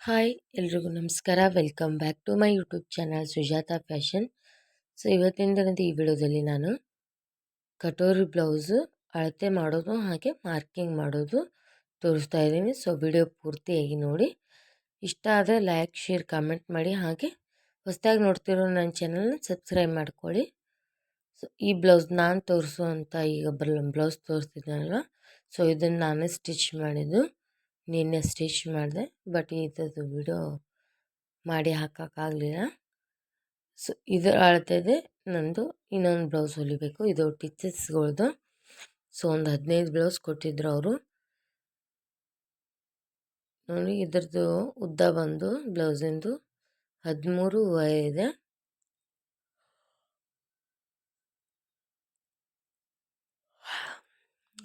Hi, ಎಲ್ರಿಗೂ ನಮಸ್ಕಾರ. Welcome back to my YouTube channel Sujatha fashion. So, ಇವತ್ತಿನ ದಿನದ ಈ ವಿಡಿಯೋದಲ್ಲಿ ನಾನು ಕಟೋರಿ ಬ್ಲೌಸು ಅಳತೆ ಮಾಡೋದು ಹಾಗೆ ಮಾರ್ಕಿಂಗ್ ಮಾಡೋದು ತೋರಿಸ್ತಾ ಇದ್ದೀನಿ. ಸೊ, ವಿಡಿಯೋ ಪೂರ್ತಿಯಾಗಿ ನೋಡಿ. ಇಷ್ಟ ಆದರೆ ಲೈಕ್, ಶೇರ್, ಕಮೆಂಟ್ ಮಾಡಿ. ಹಾಗೆ ಹೊಸದಾಗಿ ನೋಡ್ತಿರೋ ನನ್ನ ಚಾನಲ್ನ ಸಬ್ಸ್ಕ್ರೈಬ್ ಮಾಡ್ಕೊಳ್ಳಿ. ಸೊ, ಈ ಬ್ಲೌಸ್ ನಾನು ತೋರಿಸುವಂಥ ಈಗ ಬ್ಲೌಸ್ ತೋರಿಸ್ತಿದ್ದೀನಲ್ವ ಸೊ, ಇದನ್ನು ನಾನೇ ಸ್ಟಿಚ್ ಮಾಡಿದ್ದು. ನಿನ್ನೆ ಸ್ಟಿಚ್ ಮಾಡಿದೆ, ಬಟ್ ಇದ್ರದ್ದು ವಿಡಿಯೋ ಮಾಡಿ ಹಾಕೋಕ್ಕಾಗಲಿಲ್ಲ ಸೊ, ಇದು ಅಳತೆದೆ, ನಂದು ಇನ್ನೊಂದು ಬ್ಲೌಸ್ ಹೊಲಿಬೇಕು. ಇದು ಟಿಚಸ್ಗಳ್ದು ಸೊ, ಒಂದು ಹದಿನೈದು ಬ್ಲೌಸ್ ಕೊಟ್ಟಿದ್ರು ಅವರು. ನೋಡಿ, ಇದ್ರದ್ದು ಉದ್ದ ಬಂದು, ಬ್ಲೌಸಿಂದು ಹದಿಮೂರು ಇದೆ.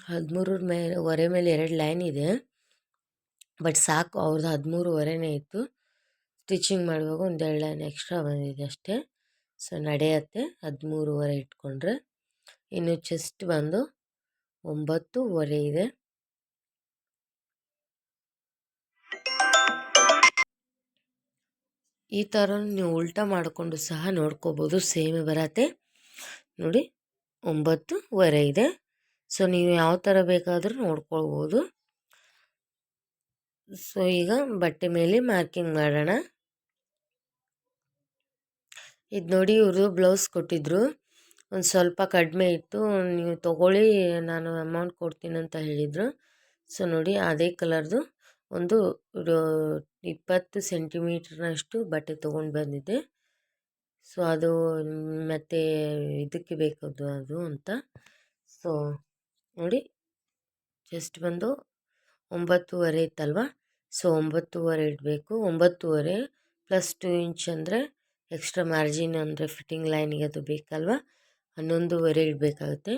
ಹದಿಮೂರರ ಮೇಲೆ ಒರೆ ಮೇಲೆ ಎರಡು ಲೈನ್ ಇದೆ. ಬಟ್ ಸಾಕು ಅವ್ರದ್ದು ಹದಿಮೂರುವರೆನೇ ಇತ್ತು. ಸ್ಟಿಚಿಂಗ್ ಮಾಡುವಾಗ ಒಂದು ಎರಡು ಲೈನ್ ಎಕ್ಸ್ಟ್ರಾ ಬಂದಿದೆ ಅಷ್ಟೇ. ಸೊ, ನಡೆಯತ್ತೆ. ಹದಿಮೂರುವರೆ ಇಟ್ಕೊಂಡ್ರೆ. ಇನ್ನು ಚೆಸ್ಟ್ ಬಂದು ಒಂಬತ್ತೂವರೆ ಇದೆ. ಈ ಥರ ನೀವು ಉಲ್ಟಾ ಮಾಡಿಕೊಂಡು ಸಹ ನೋಡ್ಕೋಬೋದು. ಸೇಮ್ ಬರತ್ತೆ. ನೋಡಿ, ಒಂಬತ್ತುವರೆ ಇದೆ. ಸೊ, ನೀವು ಯಾವ ಥರ ಬೇಕಾದರೂ ನೋಡ್ಕೊಳ್ಬೋದು. ಸೊ ಈಗ ಬಟ್ಟೆ ಮೇಲೆ ಮಾರ್ಕಿಂಗ್ ಮಾಡೋಣ. ಇದು ನೋಡಿ ಇವರು ಬ್ಲೌಸ್ ಕೊಟ್ಟಿದ್ರು. ಒಂದು ಸ್ವಲ್ಪ ಕಡಿಮೆ ಇತ್ತು. ನೀವು ತೊಗೊಳ್ಳಿ, ನಾನು ಅಮೌಂಟ್ ಕೊಡ್ತೀನಿ ಅಂತ ಹೇಳಿದರು. ಸೊ ನೋಡಿ ಅದೇ ಕಲರ್ದು ಒಂದು ಇಪ್ಪತ್ತು ಸೆಂಟಿಮೀಟ್ರ್ನಷ್ಟು ಬಟ್ಟೆ ತೊಗೊಂಡು ಬಂದಿದ್ದೆ ಸೊ ಅದು ಮತ್ತೆ ಇದಕ್ಕೆ ಬೇಕದು ಅದು ಅಂತ. ಸೊ ನೋಡಿ ಜಸ್ಟ್ ಬಂದು ಒಂಬತ್ತುವರೆ ಇತ್ತಲ್ವ ಸೊ, ಒಂಬತ್ತುವರೆ ಇಡಬೇಕು. ಒಂಬತ್ತುವರೆ ಪ್ಲಸ್ ಟು ಇಂಚ್ ಅಂದರೆ ಎಕ್ಸ್ಟ್ರಾ ಮಾರ್ಜಿನ್ ಅಂದರೆ ಫಿಟ್ಟಿಂಗ್ ಲೈನಿಗೆ ಅದು ಬೇಕಲ್ವ? ಹನ್ನೊಂದುವರೆ ಇಡಬೇಕಾಗುತ್ತೆ.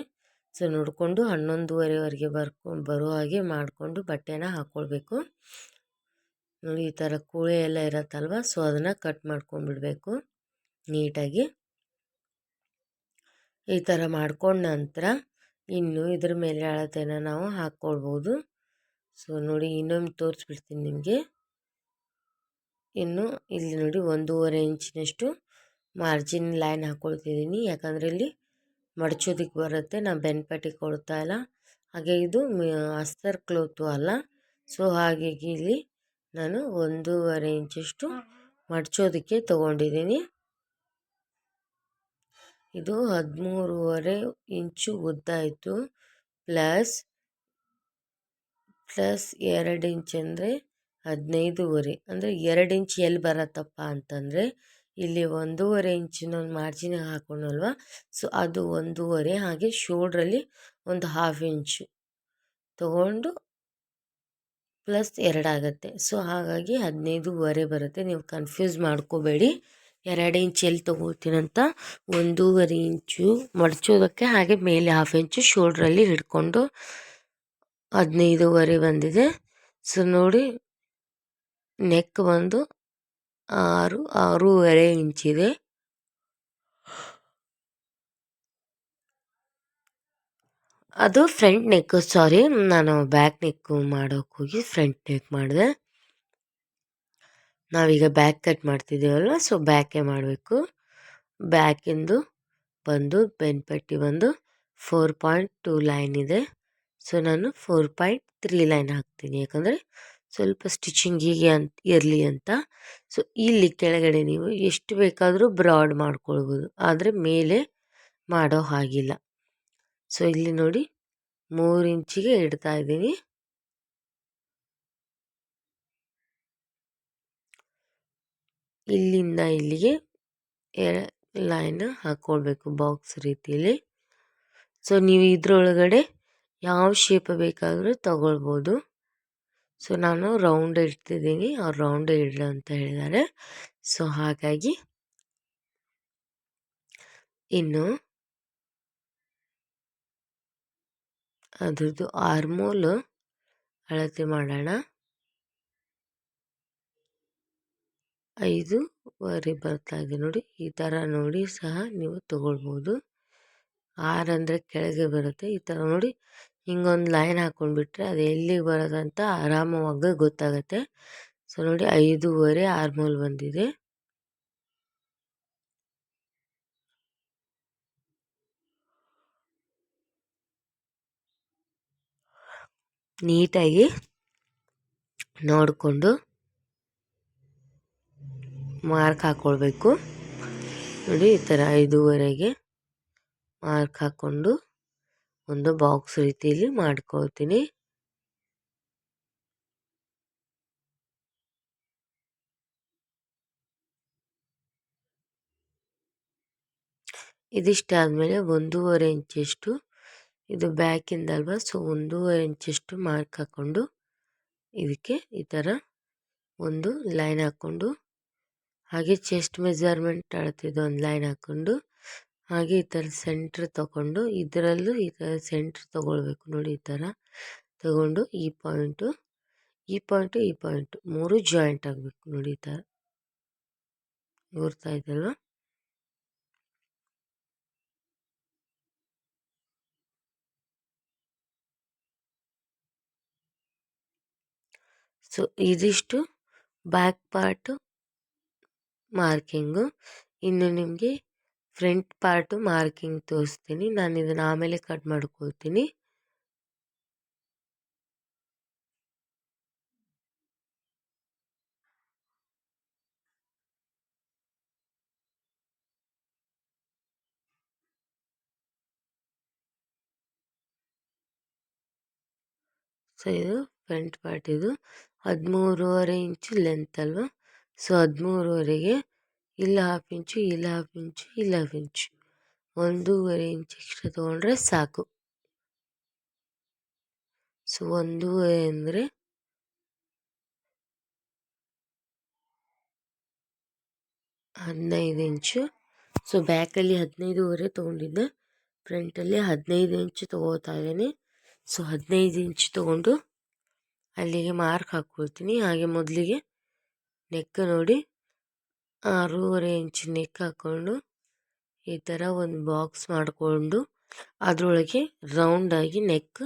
ಸೊ, ನೋಡಿಕೊಂಡು ಹನ್ನೊಂದುವರೆವರೆಗೆ ಬರ್ಕೊಂಡು ಬರೋ ಹಾಗೆ ಮಾಡಿಕೊಂಡು ಬಟ್ಟೆನ ಹಾಕ್ಕೊಳ್ಬೇಕು ನೋಡಿ, ಈ ಥರ ಕೂಳೆ ಎಲ್ಲ ಇರತ್ತಲ್ವ? ಸೊ, ಅದನ್ನು ಕಟ್ ಮಾಡ್ಕೊಂಡ್ಬಿಡಬೇಕು ನೀಟಾಗಿ. ಈ ಥರ ಮಾಡ್ಕೊಂಡ ನಂತರ ಇನ್ನು ಇದ್ರ ಮೇಲೆ ಅಳತೆನ ನಾವು ಹಾಕ್ಕೊಳ್ಬೋದು ಸೊ, ನೋಡಿ ಇನ್ನೊಮ್ಮೆ ತೋರಿಸ್ಬಿಡ್ತೀನಿ ನಿಮಗೆ. ಇನ್ನು ಇಲ್ಲಿ ನೋಡಿ ಒಂದೂವರೆ ಇಂಚಿನಷ್ಟು ಮಾರ್ಜಿನ್ ಲೈನ್ ಹಾಕ್ಕೊಳ್ತಿದ್ದೀನಿ ಯಾಕಂದರೆ ಇಲ್ಲಿ ಮಡಚೋದಕ್ಕೆ ಬರುತ್ತೆ. ನಾನು ಬೆನ್ಪಟ್ಟಿ ಕೊಡ್ತಾ ಇಲ್ಲ. ಹಾಗೆ ಇದು ಅಸ್ತರ್ ಕ್ಲೋತು ಅಲ್ಲ. ಸೊ ಹಾಗಾಗಿ ಇಲ್ಲಿ ನಾನು ಒಂದೂವರೆ ಇಂಚಷ್ಟು ಮಡಚೋದಕ್ಕೆ ತೊಗೊಂಡಿದ್ದೀನಿ. ಇದು ಹದಿಮೂರುವರೆ ಇಂಚು ಉದ್ದ ಇತ್ತು ಪ್ಲಸ್ ಪ್ಲಸ್ ಎರಡು ಇಂಚ್ ಅಂದರೆ ಹದಿನೈದುವರೆ. ಅಂದರೆ ಎರಡು ಇಂಚ್ ಎಲ್ಲಿ ಬರತ್ತಪ್ಪ ಅಂತಂದರೆ ಇಲ್ಲಿ ಒಂದೂವರೆ ಇಂಚಿನ ಮಾರ್ಜಿನ್ ಹಾಕೊಂಡಲ್ವ? ಸೊ ಅದು ಒಂದೂವರೆ, ಹಾಗೆ ಶೋಲ್ಡ್ರಲ್ಲಿ ಒಂದು ಹಾಫ್ ಇಂಚು ತಗೊಂಡು ಪ್ಲಸ್ ಎರಡಾಗತ್ತೆ. ಸೊ ಹಾಗಾಗಿ ಹದಿನೈದುವರೆ ಬರುತ್ತೆ. ನೀವು ಕನ್ಫ್ಯೂಸ್ ಮಾಡ್ಕೋಬೇಡಿ. ಎರಡು ಇಂಚ್ ಎಲ್ಲಿ ತೊಗೋತೀನಂತ ಒಂದೂವರೆ ಇಂಚು ಮಡಚೋದಕ್ಕೆ ಹಾಗೆ ಮೇಲೆ ಹಾಫ್ ಇಂಚು ಶೋಲ್ಡ್ರಲ್ಲಿ ಹಿಡ್ಕೊಂಡು ಹದಿನೈದುವರೆ ಬಂದಿದೆ. ಸೊ, ನೋಡಿ ನೆಕ್ ಬಂದು ಆರು, ಆರೂವರೆ ಇಂಚಿದೆ ಅದು ಫ್ರಂಟ್ ನೆಕ್ ಸಾರಿ ನಾನು ಬ್ಯಾಕ್ ನೆಕ್ ಮಾಡೋಕೆ ಹೋಗಿ ಫ್ರಂಟ್ ನೆಕ್ ಮಾಡಿದೆ. ನಾವೀಗ ಬ್ಯಾಕ್ ಕಟ್ ಮಾಡ್ತಿದ್ದೀವಲ್ವ, ಸೊ ಬ್ಯಾಕೇ ಮಾಡಬೇಕು. ಬ್ಯಾಕಿಂದು ಬಂದು, ಬೆನ್ಪಟ್ಟಿ ಬಂದು ಫೋರ್ ಪಾಯಿಂಟ್ ಟೂ ಲೈನ್ ಇದೆ. ಸೊ, ನಾನು ಫೋರ್ ಪಾಯಿಂಟ್ ತ್ರೀ ಲೈನ್ ಹಾಕ್ತೀನಿ. ಯಾಕಂದರೆ ಸ್ವಲ್ಪ ಸ್ಟಿಚಿಂಗ್ ಹೀಗೆ ಅಂತ ಇರಲಿ ಅಂತ. ಸೊ, ಇಲ್ಲಿ ಕೆಳಗಡೆ ನೀವು ಎಷ್ಟು ಬೇಕಾದರೂ ಬ್ರಾಡ್ ಮಾಡ್ಕೊಳ್ಬೋದು. ಆದರೆ ಮೇಲೆ ಮಾಡೋ ಹಾಗಿಲ್ಲ. ಸೊ, ಇಲ್ಲಿ ನೋಡಿ ಮೂರು ಇಂಚಿಗೆ ಇಡ್ತಾ ಇದ್ದೀನಿ. ಇಲ್ಲಿಂದ ಇಲ್ಲಿಗೆ ಲೈನ್ ಹಾಕ್ಕೊಳ್ಬೇಕು ಬಾಕ್ಸ್ ರೀತಿಯಲ್ಲಿ. ಸೊ, ನೀವು ಇದರೊಳಗಡೆ ಯಾವ ಶೇಪ್ ಬೇಕಾದರೂ ತಗೊಳ್ಬೋದು. ಸೊ ನಾನು ರೌಂಡ್ ಇಡ್ತಿದ್ದೀನಿ. ಅವ್ರು ರೌಂಡ್ ಇಡಲು ಅಂತ ಹೇಳಿದ್ದಾರೆ. ಸೊ ಹಾಗಾಗಿ ಇನ್ನು ಅದ್ರದ್ದು ಆರ್ಮೋಲ್ ಅಳತೆ ಮಾಡೋಣ. ಐದೂವರೆ ಬರ್ತಾ ಇದೆ ನೋಡಿ. ಈ ಥರ ನೋಡಿ ಸಹ ನೀವು ತಗೊಳ್ಬೋದು. ಆರು ಅಂದರೆ ಕೆಳಗೆ ಬರುತ್ತೆ. ಈ ಥರ ನೋಡಿ ಹಿಂಗೊಂದು ಲೈನ್ ಹಾಕ್ಕೊಂಡ್ಬಿಟ್ರೆ ಅದು ಎಲ್ಲಿಗೆ ಬರೋದಂತ ಆರಾಮವಾಗಿ ಗೊತ್ತಾಗುತ್ತೆ. ಸೊ, ನೋಡಿ ಐದೂವರೆ ಆರ್ಮೋಲ್ ಬಂದಿದೆ. ನೀಟಾಗಿ ನೋಡಿಕೊಂಡು ಮಾರ್ಕ್ ಹಾಕ್ಕೊಳ್ಬೇಕು ನೋಡಿ ಈ ಥರ ಐದೂವರೆಗೆ. ಮಾರ್ಕ್ ಹಾಕ್ಕೊಂಡು ಒಂದು ಬಾಕ್ಸ್ ರೀತಿಯಲ್ಲಿ ಮಾಡ್ಕೊಳ್ತೀನಿ. ಇದಿಷ್ಟಾದಮೇಲೆ ಒಂದೂವರೆ ಇಂಚಷ್ಟು, ಇದು ಬ್ಯಾಕಿಂದಲ್ವ ಸೊ ಒಂದೂವರೆ ಇಂಚಷ್ಟು ಮಾರ್ಕ್ ಹಾಕ್ಕೊಂಡು ಇದಕ್ಕೆ ಈ ಥರ ಒಂದು ಲೈನ್ ಹಾಕ್ಕೊಂಡು ಹಾಗೆ ಚೆಸ್ಟ್ ಮೆಜರ್ಮೆಂಟ್ ಅಳತಿದ್ದು ಒಂದು ಲೈನ್ ಹಾಕ್ಕೊಂಡು ಹಾಗೆ ಈ ಥರ ಸೆಂಟ್ರ್ ತಗೊಂಡು ಇದರಲ್ಲೂ ಈ ಥರ ಸೆಂಟ್ರ್ ತಗೊಳ್ಬೇಕು ನೋಡಿ ಈ ಥರ ತಗೊಂಡು ಈ ಪಾಯಿಂಟು ಈ ಪಾಯಿಂಟು ಈ ಪಾಯಿಂಟು ಮೂರು ಜಾಯಿಂಟ್ ಆಗಬೇಕು ನೋಡಿ ಈ ಥರ. ಗುರ್ತಾ ಸೊ, ಇದಿಷ್ಟು ಬ್ಯಾಕ್ ಪಾರ್ಟು, ಮಾರ್ಕಿಂಗು. ಇನ್ನು ನಿಮಗೆ ಫ್ರಂಟ್ ಪಾರ್ಟು ಮಾರ್ಕಿಂಗ್ ತೋರಿಸ್ತೀನಿ ನಾನು ಇದನ್ನು ಆಮೇಲೆ ಕಟ್ ಮಾಡ್ಕೊಳ್ತೀನಿ ಸೊ ಇದು ಫ್ರಂಟ್ ಪಾರ್ಟ್ ಇದು. ಹದಿಮೂರುವರೆ ಇಂಚು ಲೆಂತ್ ಅಲ್ವಾ? ಸೊ ಹದಿಮೂರುವರೆಗೆ ಇಲ್ಲಿ ಹಾಫ್ ಇಂಚು ಇಲ್ಲಿ ಹಾಫ್ ಇಂಚು ಇಲ್ಲಿ ಹಾಫ್ ಇಂಚು ಒಂದೂವರೆ ಇಂಚ್ ಎಕ್ಸ್ಟ್ರಾ ತೊಗೊಂಡ್ರೆ ಸಾಕು. ಸೊ, ಒಂದೂವರೆ ಅಂದರೆ ಹದಿನೈದು ಇಂಚು. ಸೊ, ಬ್ಯಾಕಲ್ಲಿ ಹದಿನೈದೂವರೆ ತೊಗೊಂಡಿದ್ದೆ. ಫ್ರಂಟಲ್ಲಿ ಹದಿನೈದು ಇಂಚು ತೊಗೋತಾ ಇದ್ದೀನಿ. ಸೊ, ಹದಿನೈದು ಇಂಚು ತೊಗೊಂಡು ಅಲ್ಲಿಗೆ ಮಾರ್ಕ್ ಹಾಕ್ಕೊಳ್ತೀನಿ. ಹಾಗೆ ಮೊದಲಿಗೆ ನೆಕ್ ನೋಡಿ ಆರೂವರೆ ಇಂಚ್ ನೆಕ್ ಹಾಕ್ಕೊಂಡು ಈ ಥರ ಒಂದು ಬಾಕ್ಸ್ ಮಾಡಿಕೊಂಡು ಅದರೊಳಗೆ ರೌಂಡಾಗಿ ನೆಕ್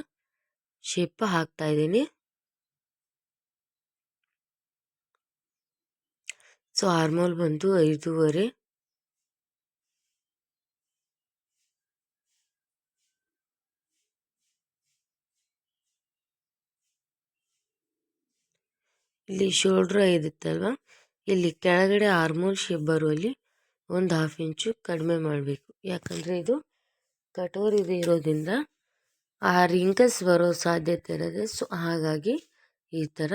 ಶೇಪ್ ಹಾಕ್ತಾಯಿದ್ದೀನಿ ಸೊ ಆರ್ಮೋಲ್ ಬಂದು ಐದೂವರೆ. ಇಲ್ಲಿ ಶೋಲ್ಡ್ರ್ ಐದಿತ್ತಲ್ವ? ಇಲ್ಲಿ ಕೆಳಗಡೆ ಆರ್ಮೋಲ್ ಶೇಪ್ ಬರುವಲ್ಲಿ ಒಂದು ಹಾಫ್ ಇಂಚು ಕಡಿಮೆ ಮಾಡಬೇಕು. ಯಾಕಂದರೆ ಇದು ಕಟೋರಿದು ಇರೋದ್ರಿಂದ ಆ ರಿಂಕಸ್ ಬರೋ ಸಾಧ್ಯತೆ ಇರೋದೆ. ಸೊ ಹಾಗಾಗಿ ಈ ಥರ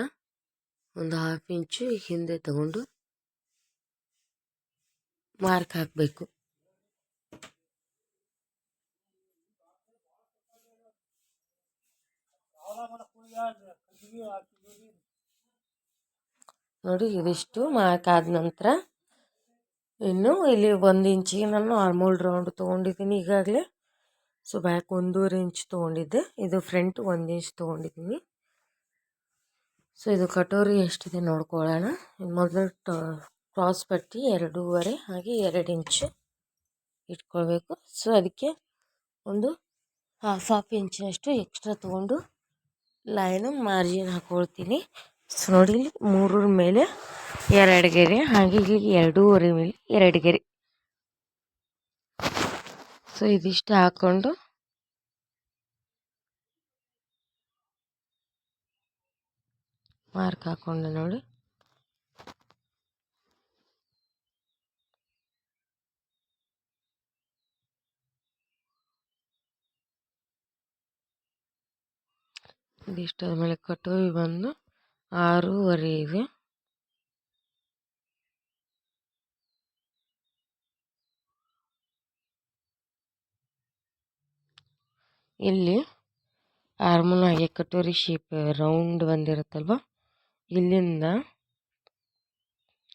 ಒಂದು ಹಾಫ್ ಇಂಚು ಹಿಂದೆ ತಗೊಂಡು ಮಾರ್ಕ್ ಹಾಕಬೇಕು. ನೋಡಿ, ಇದಿಷ್ಟು ಮಾರ್ಕ್ ಆದ ನಂತರ ಇನ್ನು ಇಲ್ಲಿ ಒಂದು ಇಂಚಿಗೆ ನಾನು ಆರ್ಮೋಲ್ ರೌಂಡ್ ತೊಗೊಂಡಿದ್ದೀನಿ. ಈಗಾಗಲೇ ಸೊ ಬ್ಯಾಕ್ ಒಂದೂವರೆ ಇಂಚ್ ತೊಗೊಂಡಿದ್ದೆ. ಇದು ಫ್ರಂಟ್ ಒಂದು ಇಂಚ್ ತೊಗೊಂಡಿದ್ದೀನಿ. ಸೊ ಇದು ಕಟೋರಿ ಎಷ್ಟಿದೆ ನೋಡ್ಕೊಳ್ಳೋಣ. ಮೊದಲು ಕ್ರಾಸ್ ಪಟ್ಟಿ ಎರಡೂವರೆ, ಹಾಗೆ ಎರಡು ಇಂಚು ಇಟ್ಕೊಳ್ಬೇಕು. ಸೊ ಅದಕ್ಕೆ ಒಂದು ಹಾಫ್ ಹಾಫ್ ಇಂಚಿನಷ್ಟು ಎಕ್ಸ್ಟ್ರಾ ತೊಗೊಂಡು ಲೈನು ಮಾರ್ಜಿನ್ ಹಾಕ್ಕೊಳ್ತೀನಿ ಸೊ ನೋಡಿ ಇಲ್ಲಿ ಮೂರರ ಮೇಲೆ ಎರಡು ಗೆರೆ, ಹಾಗೆ ಇಲ್ಲಿ ಎರಡೂವರೆ ಮೇಲೆ ಎರಡು ಗೆರೆ. ಸೊ ಇದಿಷ್ಟು ಹಾಕ್ಕೊಂಡು ಮಾರ್ಕ್ ಹಾಕೊಂಡು ನೋಡಿ. ಇದಿಷ್ಟು ಮೇಲೆ ಕಟೋರಿ ಬಂದು ಆರೂವರೆ ಇದೆ ಇಲ್ಲಿ ಆರ್ಮೋಲ್ ಹಾಗೆ ಕಟೋರಿ ಶೇಪ್ ರೌಂಡ್ ಬಂದಿರುತ್ತಲ್ವ? ಇಲ್ಲಿಂದ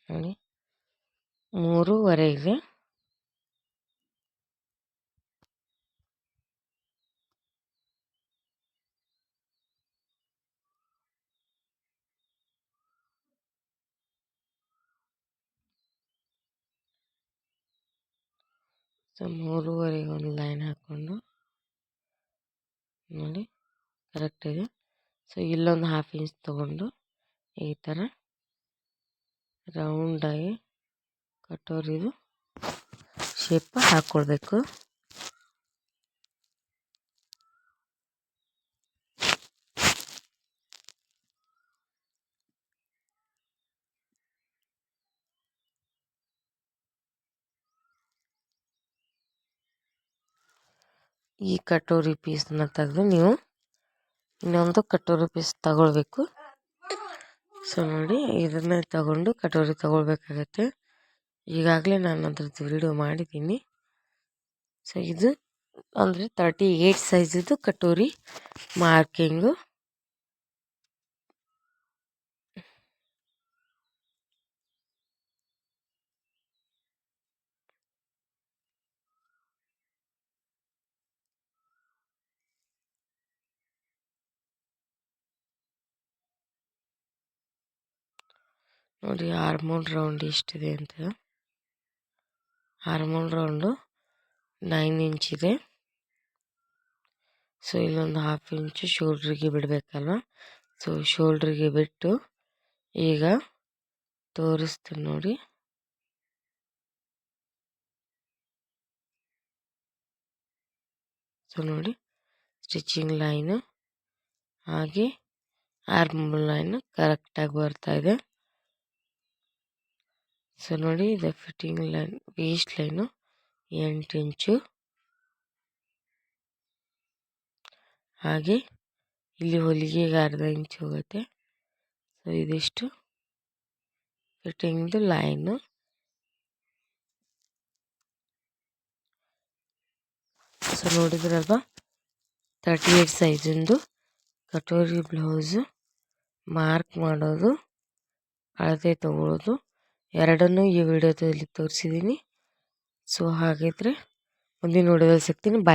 ನೋಡಿ ಮೂರುವರೆ ಸೊ ಮೂರುವರೆಗೆ ಒಂದು ಲೈನ್ ಹಾಕ್ಕೊಂಡು ನೋಡಿ ಕರೆಕ್ಟಿದೆ ಸೊ ಇಲ್ಲೊಂದು ಹಾಫ್ ಇಂಚ್ ತೊಗೊಂಡು ಈ ಥರ ರೌಂಡಾಗಿ ಕಟೋರಿದು ಶೇಪ್ ಹಾಕ್ಕೊಳ್ಬೇಕು ಈ ಕಟೋರಿ ಪೀಸನ್ನ ತೆಗೆದು ನೀವು ಇನ್ನೊಂದು ಕಟೋರಿ ಪೀಸ್ ತಗೊಳ್ಬೇಕು. ಸೊ ನೋಡಿ, ಇದನ್ನೇ ತಗೊಂಡು ಕಟೋರಿ ತಗೊಳ್ಬೇಕಾಗತ್ತೆ. ಈಗಾಗಲೇ ನಾನು ಅದ್ರದ್ದು ವಿಡಿಯೋ ಮಾಡಿದ್ದೀನಿ. ಸೊ ಇದು ಅಂದರೆ ತರ್ಟಿ ಏಯ್ಟ್ ಸೈಜಿದು ಕಟೋರಿ ಮಾರ್ಕಿಂಗು ನೋಡಿ, ಹಾರ್ಮೋನ್ ರೌಂಡ್ ಎಷ್ಟಿದೆ ಅಂತ. ಹಾರ್ಮೋನ್ ರೌಂಡು ನೈನ್ ಇಂಚ್ ಇದೆ. ಸೊ, ಇಲ್ಲೊಂದು ಹಾಫ್ ಇಂಚು ಶೋಲ್ಡ್ರಿಗೆ ಬಿಡಬೇಕಲ್ವ? ಸೊ, ಶೋಲ್ಡ್ರಿಗೆ ಬಿಟ್ಟು ಈಗ ತೋರಿಸ್ತೀನಿ ನೋಡಿ. ಸೊ, ನೋಡಿ, ಸ್ಟಿಚಿಂಗ್ ಲೈನು ಹಾಗೆ ಆರ್ಮ್ ಲೈನು ಕರೆಕ್ಟಾಗಿ ಬರ್ತಾ ಇದೆ. ಸೊ ನೋಡಿ ಇದು ಫಿಟ್ಟಿಂಗ್ ಲೈನ್, ವೇಸ್ಟ್ ಲೈನು ಎಂಟು ಇಂಚು. ಹಾಗೆ ಇಲ್ಲಿ ಹೊಲಿಗೆಗೆ ಅರ್ಧ ಇಂಚು ಹೋಗುತ್ತೆ. ಸೊ ಇದಿಷ್ಟು. ಫಿಟ್ಟಿಂಗ್ದು ಲೈನು. ಸೊ ನೋಡಿದ್ರಲ್ವಾ? ತರ್ಟಿ ಏಯ್ಟ್ ಸೈಜಿಂದು ಕಟೋರಿ ಬ್ಲೌಸು ಮಾರ್ಕ್ ಮಾಡೋದು, ಅಳತೆ ತಗೊಳ್ಳೋದು ಎರಡನ್ನೂ ಈ ವಿಡಿಯೋದಲ್ಲಿ ತೋರಿಸಿದ್ದೀನಿ. ಸೊ ಹಾಗಿದ್ರೆ ಮುಂದಿನ ವಿಡಿಯೋದಲ್ಲಿ ಸಿಗ್ತೀನಿ. ಬಾಯ್